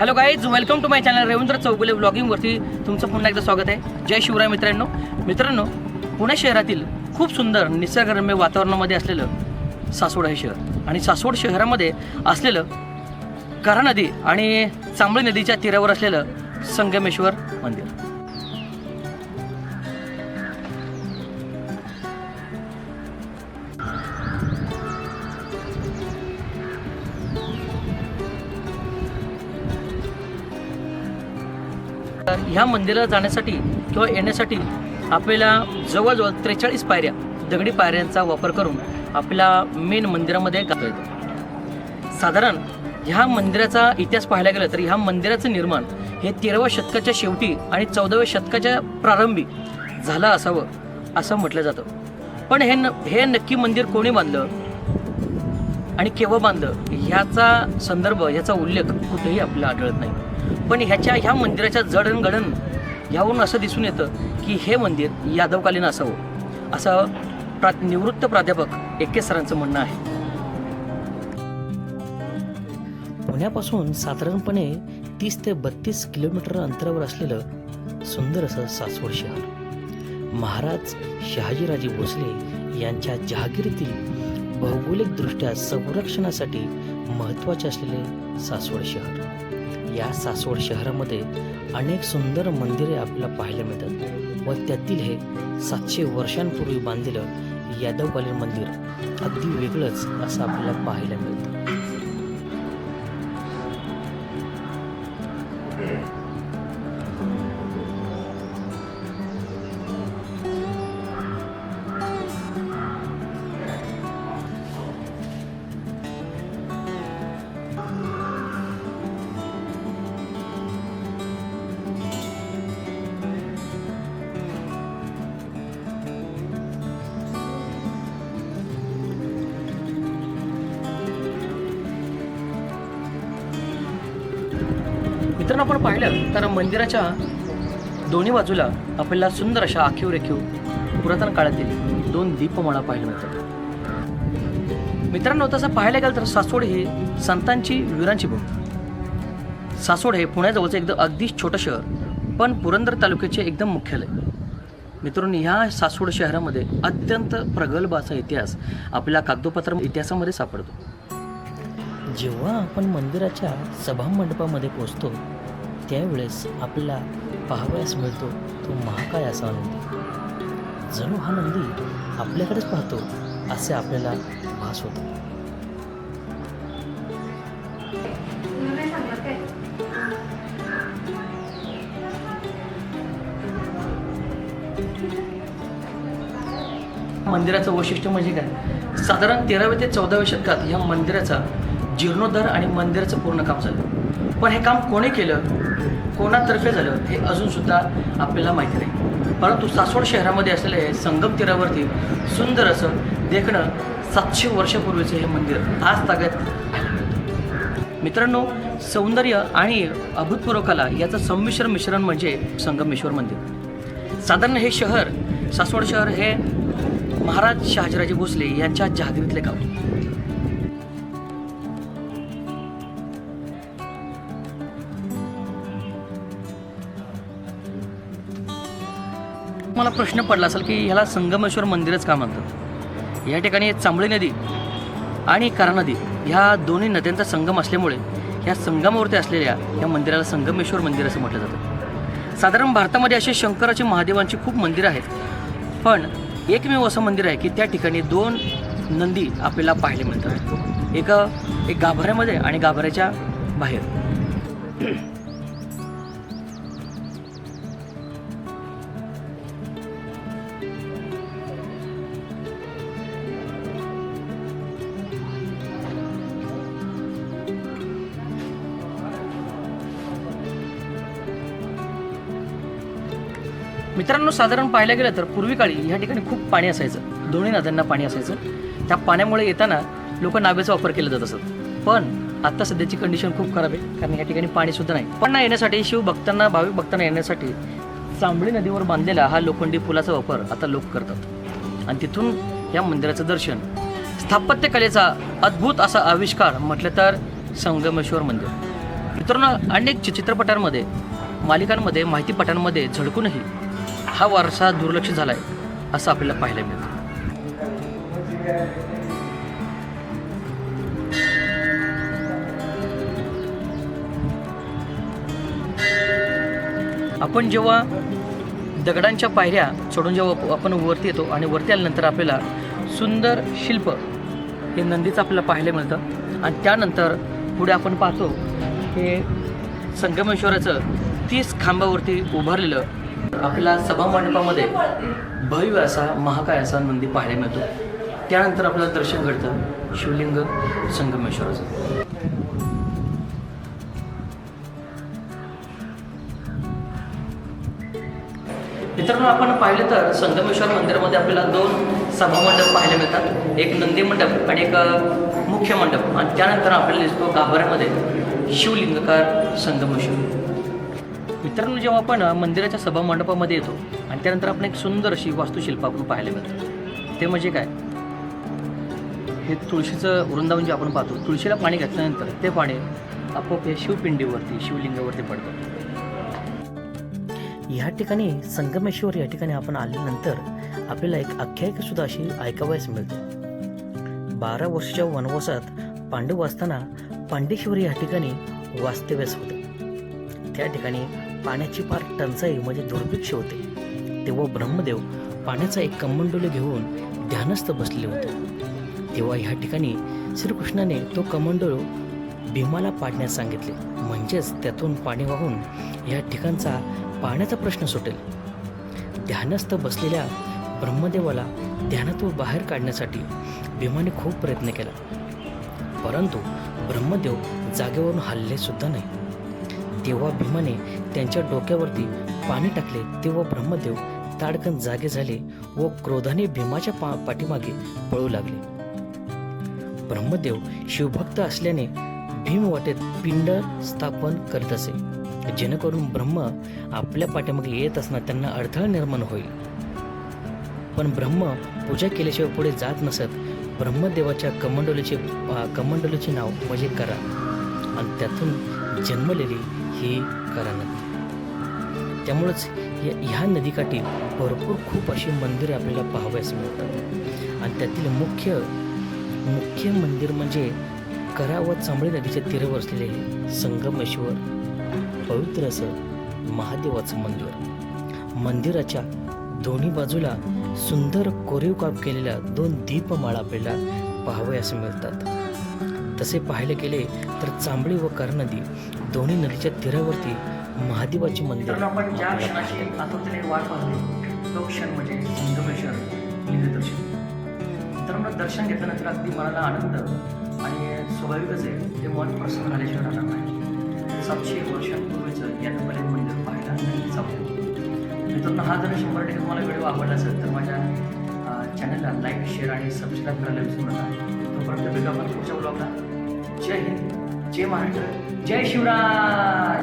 Hello guys welcome to my channel Ravindra Chougule ब्लॉगिंगवरती तुमचं पुन्हा एकदा स्वागत आहे. जय शिवराय मित्रांनो. मित्रांनो पुणे शहरातील खूप सुंदर निसर्गरम्य वातावरणामध्ये असलेलं सासवड हे शहर आणि सासवड शहरामध्ये असलेलं करा नदी आणि चांबळी नदीच्या तीरावर असलेलं संगमेश्वर मंदिर. ह्या मंदिराला जाण्यासाठी किंवा येण्यासाठी आपल्याला जवळजवळ त्रेचाळीस पायऱ्या दगडी पायऱ्यांचा वापर करून आपल्या मेन मंदिरामध्ये जाता येतो. साधारण ह्या मंदिराचा इतिहास पाहायला गेला तर ह्या मंदिराचं निर्माण हे तेराव्या शतकाच्या शेवटी आणि चौदाव्या शतकाच्या प्रारंभी झालं असावं असं म्हटलं जातं. पण हे न हे नक्की मंदिर कोणी बांधलं आणि केव्हा बांधलं ह्याचा संदर्भ ह्याचा उल्लेख कुठेही आपल्याला आढळत नाही. पण ह्याच्या ह्या मंदिराच्या जडणघडण ह्यावरून असं दिसून येतं की हे मंदिर यादवकालीन असावं. असं प्रा निवृत्त प्राध्यापक एके सरांचं म्हणणं आहे. पुण्यापासून साधारणपणे तीस ते बत्तीस किलोमीटर अंतरावर असलेलं सुंदर असं सासवड शहर. महाराज शहाजीराजे भोसले यांच्या जहागिरीतील भौगोलिकदृष्ट्या संरक्षणासाठी महत्त्वाचे असलेले सासवड शहर. या सासवड शहरामध्ये अनेक सुंदर मंदिरे आपल्याला पाहायला मिळतात व त्यातील हे सातशे वर्षांपूर्वी बांधलेलं यादवकालीन मंदिर अगदी वेगळंच असं आपल्याला पाहायला मिळतं. मित्रांनो आपण पाहिलं तर मंदिराच्या दोन्ही बाजूला आपल्याला सुंदर अशा आखीव रेखीव पुरातन काळातील दोन दीपमाळा पाहायला मिळतात. मित्रांनो तसं पाहायला गेलं तर सासवड हे संतांची वीरांची भूमी. सासवड हे पुण्याजवळचं एकदम अगदीच छोटं शहर पण पुरंदर तालुक्याचे एकदम मुख्यालय. मित्रांनो ह्या सासवड शहरामध्ये अत्यंत प्रगल्भ असा इतिहास आपल्या कागदोपत्र इतिहासामध्ये सापडतो. जेव्हा आपण मंदिराच्या सभामंडपामध्ये पोचतो त्यावेळेस आपल्याला पाहावयास मिळतो तो महाकाय असा नंदी जणू हा नंदी आपल्याकडेच पाहतो असे आपल्याला भास होतो. मंदिराचं वैशिष्ट्य म्हणजे काय? साधारण तेराव्या ते चौदाव्या शतकात ह्या मंदिराचा जीर्णोद्धार आणि मंदिराचं पूर्ण काम झालं. पण हे काम कोणी केलं? कोणातर्फे झालं? हे अजून सुद्धा आपल्याला माहिती नाही. परंतु सासवड शहरामध्ये असलेले हे संगम तीरावरती सुंदर असं देखणं सातशे वर्षापूर्वीचं हे मंदिर आज ताब्यात मित्रांनो सौंदर्य आणि अभूतपूर्व कला याचं संमिश्र मिश्रण म्हणजे संगमेश्वर मंदिर. साधारण हे शहर सासवड शहर हे महाराज शहाजीराजे भोसले यांच्या जहागिरीतले गाव. मला प्रश्न पडला असेल की ह्याला संगमेश्वर मंदिरच का म्हणतात? या ठिकाणी चांबळी नदी आणि करा नदी ह्या दोन्ही नद्यांचा संगम असल्यामुळे ह्या संगमावरती असलेल्या या मंदिराला संगमेश्वर मंदिर असं म्हटलं जातं. साधारण भारतामध्ये असे शंकराची महादेवांची खूप मंदिरं आहेत. पण एकमेव असं मंदिर आहे की त्या ठिकाणी दोन नंदी आपल्याला पाहायला मिळतात. एक एक गाभाऱ्यामध्ये आणि गाभाऱ्याच्या बाहेर. मित्रांनो साधारण पाहायला गेलं तर पूर्वी काळी ह्या ठिकाणी खूप पाणी असायचं. दोन्ही नद्यांना पाणी असायचं. त्या पाण्यामुळे येताना लोक नावेचा वापर केला जात असत. पण आता सध्याची कंडिशन खूप खराब आहे कारण या ठिकाणी पाणी सुद्धा नाही. पण येण्यासाठी शिव भक्तांना भाविक भक्तांना येण्यासाठी चांबळी नदीवर बांधलेला हा लोखंडी पुलाचा वापर आता लोक करतात. आणि तिथून या मंदिराचं दर्शन स्थापत्यकलेचा अद्भुत असा आविष्कार म्हटलं तर संगमेश्वर मंदिर. मित्रांनो अनेक चित्रपटांमध्ये मालिकांमध्ये माहितीपटांमध्ये झळकूनही हा वारसा दुर्लक्षित झाला आहे असं आपल्याला पाहायला मिळतं. आपण जेव्हा दगडांच्या पायऱ्या चढून जेव्हा आपण वरती येतो आणि वरती आल्यानंतर आपल्याला सुंदर शिल्प हे नंदीचं आपल्याला पाहायला मिळतं. आणि त्यानंतर पुढे आपण पाहतो हे संगमेश्वराचं तीस खांबावरती उभारलेलं आपल्याला सभामंडपामध्ये भव्य असा महाकाय असा नंदी पाहायला मिळतो. त्यानंतर आपल्याला दर्शन घडतं शिवलिंग संगमेश्वराचं. मित्रांनो आपण पाहिलं तर संगमेश्वर मंदिरामध्ये आपल्याला दोन सभामंडप पाहायला मिळतात. एक नंदी मंडप आणि एक मुख्य मंडप. आणि त्यानंतर आपल्याला दिसतो गाभाऱ्यामध्ये शिवलिंगकार संगमेश्वर. मित्रांनो जेव्हा आपण मंदिराच्या सभामंडपामध्ये येतो आणि त्यानंतर आपण एक सुंदर अशी वास्तुशिल्प आपण पाहायला मिळतो ते म्हणजे काय? हे तुळशीचं वृंदावन जे आपण पाहतो तुळशीला पाणी घातल्यानंतर ते पाणी आपोआप या शिवपिंडीवरती शिवलिंगावरती पडतं. या ठिकाणी संगमेश्वर या ठिकाणी आपण आल्यानंतर आपल्याला एक आख्यायिका सुद्धा अशी ऐकावयास मिळते. बारा वर्षाच्या वनवासात पांडव असताना पांडेश्वर या ठिकाणी वास्तव्यास होते. त्या ठिकाणी पाण्याची फार टंचाई म्हणजे दुर्भिक्ष होते. तेव्हा ब्रह्मदेव पाण्याचा एक कमंडोले घेऊन ध्यानस्थ बसले होते. तेव्हा ह्या ठिकाणी श्रीकृष्णाने तो कमंडोळ भीमाला पाडण्यास सांगितले. म्हणजेच त्यातून पाणी वाहून या ठिकाणचा पाण्याचा प्रश्न सुटेल. ध्यानस्थ बसलेल्या ब्रह्मदेवाला ध्यानातून बाहेर काढण्यासाठी भीमाने खूप प्रयत्न केला. परंतु ब्रह्मदेव जागेवरून हल्ले सुद्धा नाही. तेव्हा भीमाने त्यांच्या डोक्यावरती पाणी टाकले तेव्हा ब्रह्मदेव ताडकन जागे झाले व क्रोधाने भीमाच्या पा पाठीमागे पळू लागले. ब्रह्मदेव शिवभक्त असल्याने भीम वाटेत पिंड स्थापन करत असे. जेणेकरून ब्रह्म आपल्या पाठीमागे येत असताना त्यांना अडथळा निर्माण होईल. पण ब्रह्म पूजा केल्याशिवाय पुढे जात नसत. ब्रह्मदेवाच्या कमंडोलीचे कमंडोलीचे नाव म्हणजे करा. आणि त्यातून जन्मलेली ही करा नदी त्यामुळंच या- ह्या नदीकाठी भरपूर खूप अशी मंदिरे आपल्याला पाहावयास मिळतात. आणि त्यातील मुख्य मुख्य मंदिर म्हणजे करा व चांबळी नदीच्या तीरावर असलेले संगमेश्वर पवित्र असं महादेवाचं मंदिर. मंदिराच्या दोन्ही बाजूला सुंदर कोरीव काम केलेल्या दोन दीपमाळा आपल्याला पाहावयास मिळतात. तसे पाहायला गेले तर चांबळी व कर नदी दोन्ही नदीच्या तीरावरती महादेवाचे मंदिर आपण ज्या आपल्याला क्षणाची पाहायला आतुरतेने वाट पाहतो तो क्षण म्हणजे संगमेश्वर लिंगदर्शन मित्रांनो दर्शन घेतल्यानंतर अगदी मनाला आनंद आणि स्वाभाविकच आहे ते मन प्रसन्न झाल्याशिवाय राहणार नाही. सातशे वर्षांपूर्वीचं या नंबर मंदिर पाहायला नक्कीच आवडेल मित्रांनो हा जर शंभर टक्के तुम्हाला व्हिडिओ आवडला असेल तर माझ्या चॅनलला लाईक शेअर आणि सबस्क्राईब करायला विसरू नका. तोपर्यंत भेटू आपण पुढच्या ब्लॉगला जय हिंद जय महाराष्ट्र जय शिवराय!